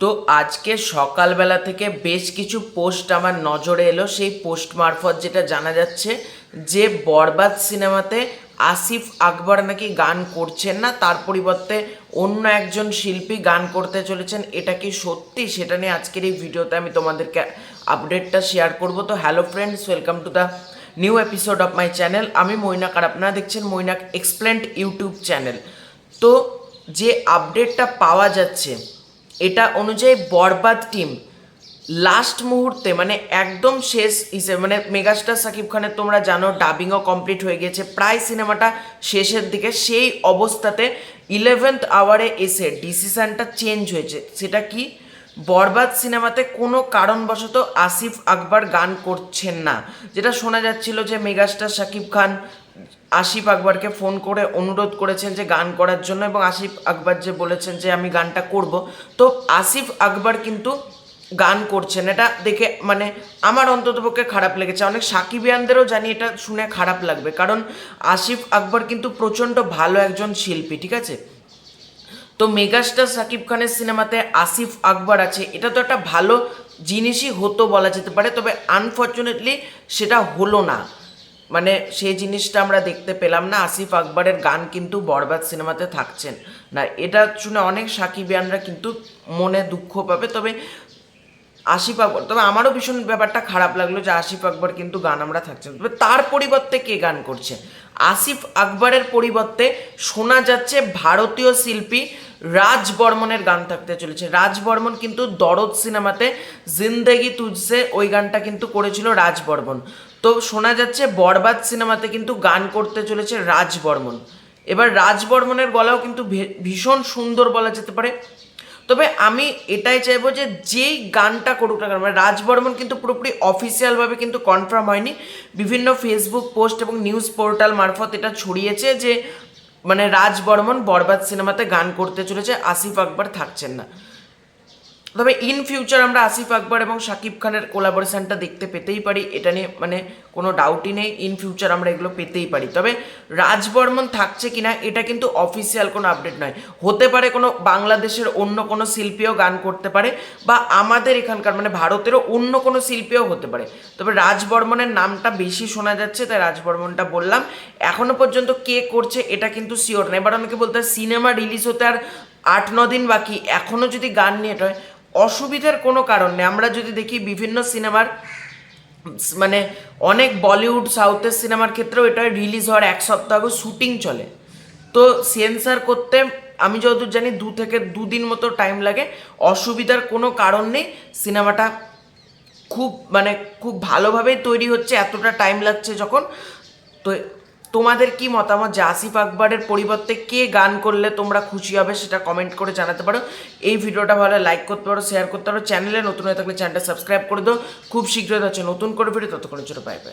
তো আজকে সকালবেলা থেকে বেশ কিছু পোস্ট আমার নজরে এলো। সেই পোস্ট মারফত যেটা জানা যাচ্ছে যে বরবাদ সিনেমাতে আসিফ আকবর নাকি গান করছেন না, তার পরিবর্তে অন্য একজন শিল্পী গান করতে চলেছেন, এটা কি সত্যি? সেটা নিয়ে আজকের এই ভিডিওতে আমি তোমাদেরকে আপডেটটা শেয়ার করব। তো hello friends welcome to the new episode of my channel আমি মৈনাক আর আপনারা দেখছেন মৈনাক এক্সপ্লেন্ট ইউটিউব চ্যানেল তো যে আপডেটটা পাওয়া যাচ্ছে এটা অনুযায়ী বরবাদ টিম লাস্ট মুহূর্তে মানে একদম শেষ হিসেবে মানে মেগাস্টার সাকিব খানের, তোমরা জানো ডাবিংও কমপ্লিট হয়ে গেছে প্রায় সিনেমাটা শেষের দিকে সেই অবস্থাতে ইলেভেন্থ আওয়ারে এসে ডিসিশানটা চেঞ্জ হয়েছে। সেটা কি? বরবাদ সিনেমাতে কোনো কারণবশত আসিফ আকবর গান করছেন না। যেটা শোনা যাচ্ছিল যে মেগাস্টার সাকিব খান আসিফ আকবরকে ফোন করে অনুরোধ করেছেন যে গান করার জন্য এবং আসিফ আকবর যে বলেছেন যে আমি গানটা করব। তো আসিফ আকবর কিন্তু গান করছেন। এটা দেখে মানে আমার অন্ততপক্ষে খারাপ লেগেছে। অনেক সাকিবিয়ানদেরও জানি এটা শুনে খারাপ লাগবে। কারণ আসিফ আকবর কিন্তু প্রচণ্ড ভালো একজন শিল্পী, ঠিক আছে? তো মেগাস্টার সাকিব খানের সিনেমাতে আসিফ আকবর আছে। এটা তো একটা ভালো জিনিসই হতো বলা যেতে পারে। তবে আনফর্চুনেটলি সেটা হলো না। মানে সেই জিনিসটা আমরা দেখতে পেলাম না। আসিফ আকবরের গান কিন্তু বরবাদ সিনেমাতে থাকছেন। না, এটা শুনে অনেক সাকিব সাকিবিয়ানরা কিন্তু মনে দুঃখ পাবে। তবে আসিফ আকবর। তবে আমারও ভীষণ ব্যাপারটা খারাপ লাগল যে আসিফ আকবর কিন্তু গান আমরা থাকছেন তবে তার পরিবর্তে কে গান করছে? আসিফ আকবরের পরিবর্তে শোনা যাচ্ছে ভারতীয় শিল্পী রাজ বর্মনের গান থাকতে চলেছে। রাজ বর্মন কিন্তু দরদ সিনেমাতে জিন্দেগি তুজসে ওই গানটা কিন্তু করেছিল রাজ বর্মন। তো শোনা যাচ্ছে বরবাদ সিনেমাতে কিন্তু গান করতে চলেছে রাজ বর্মন। এবার রাজ বর্মনের গলাও কিন্তু ভীষণ সুন্দর বলা যেতে পারে। তবে আমি এটাই চাইব যে যেই গানটা করুক না কেন মানে রাজবর্মন কিন্তু পুরোপুরি অফিসিয়ালভাবে কিন্তু কনফার্ম হয়নি। বিভিন্ন ফেসবুক পোস্ট এবং নিউজ পোর্টাল মারফত এটা ছড়িয়েছে যে মানে রাজবর্মন বরবাদ সিনেমাতে গান করতে চলেছে, আসিফ আকবর থাকছেন না। তবে ইন ফিউচার আমরা আসিফ আকবর এবং শাকিব খানের কোলাবোরেশনটা দেখতে পেতেই পারি। এটা নিয়ে মানে কোনো ডাউটই নেই। ইন ফিউচার আমরা এগুলো পেতেই পারি। তবে রাজবর্মন থাকছে কি না এটা কিন্তু অফিসিয়াল কোনো আপডেট নয়। হতে পারে কোনো বাংলাদেশের অন্য কোনো শিল্পীও গান করতে পারে বা আমাদের এখানকার মানে ভারতেরও অন্য কোনো শিল্পীও হতে পারে। তবে রাজবর্মনের নামটা বেশি শোনা যাচ্ছে, তাই রাজবর্মনটা বললাম। এখনও পর্যন্ত কে করছে এটা কিন্তু শিওর না। এবার অনেকে বলতে সিনেমা রিলিজ হতে আর আট, ন দিন বাকি। এখনও যদি গান নিয়ে এটা হয় অসুবিধার কোনো কারণ নেই। আমরা যদি দেখি বিভিন্ন সিনেমার মানে অনেক বলিউড, সাউথের সিনেমার ক্ষেত্রেও এটা রিলিজ হওয়ার এক সপ্তাহ আগে শুটিং চলে। তো সেন্সার করতে আমি যতদূর জানি দু থেকে দুদিন মতো টাইম লাগে। অসুবিধার কোনো কারণ নেই। সিনেমাটা খুব মানে খুব ভালোভাবেই তৈরি হচ্ছে, এতটা টাইম লাগছে যখন। তো তোমাদের কি মতামত? যে আসিফ আকবরের পরিবর্তে কে গান করলে তোমরা খুশি হবে সেটা কমেন্ট করে জানাতে পারো। এই ভিডিওটা ভালো লাইক করতে পারো শেয়ার করতে পারো। চ্যানেলে নতুন হয়ে থাকলে চ্যানেলটা সাবস্ক্রাইব করে দাও। খুব শীঘ্রই হচ্ছে নতুন করে ভিডিও ততক্ষণের জন্য বাই পাই